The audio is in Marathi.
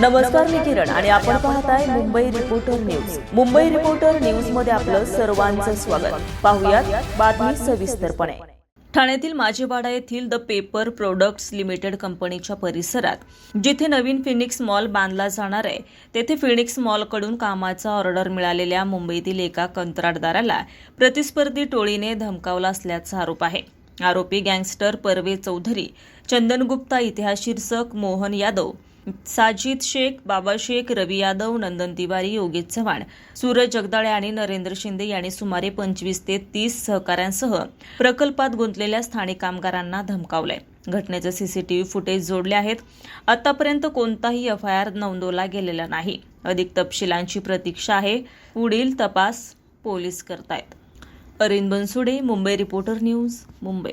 नमस्कार मी किरण आणि आपण पाहताय Mumbai reporter news Mumbai reporter न्यूजमध्ये आपलं सर्वांचं स्वागत. पाहुयात बातमी सविस्तरपणे. ठाण्यातील माझेवाडा येथील द पेपर प्रोडक्ट्स लिमिटेड कंपनीच्या परिसरात जिथे नवीन फिनिक्स मॉल बांधला जाणार आहे तेथे फिनिक्स मॉलकडून कामाचा ऑर्डर मिळालेल्या मुंबईतील एका कंत्राटदाराला प्रतिस्पर्धी टोळीने धमकावला असल्याचा आरोप आहे. आरोपी गँगस्टर परवे चौधरी चंदन गुप्ता इतिहास शीर्षक मोहन यादव साजिद शेख बाबा शेख रवी यादव नंदन तिवारी योगेश चव्हाण सूरज जगदाळे आणि नरेंद्र शिंदे यांनी सुमारे पंचवीस ते तीस सहकाऱ्यांसह प्रकल्पात गुंतलेल्या स्थानिक कामगारांना धमकावलंय. घटनेचे सीसीटीव्ही फुटेज जोडले आहेत. आतापर्यंत कोणताही एफ आय आर नोंदवला गेलेला नाही. अधिक तपशिलांची प्रतीक्षा आहे. पुढील तपास पोलीस करतायत. अरिंद बनसुडे मुंबई रिपोर्टर न्यूज मुंबई.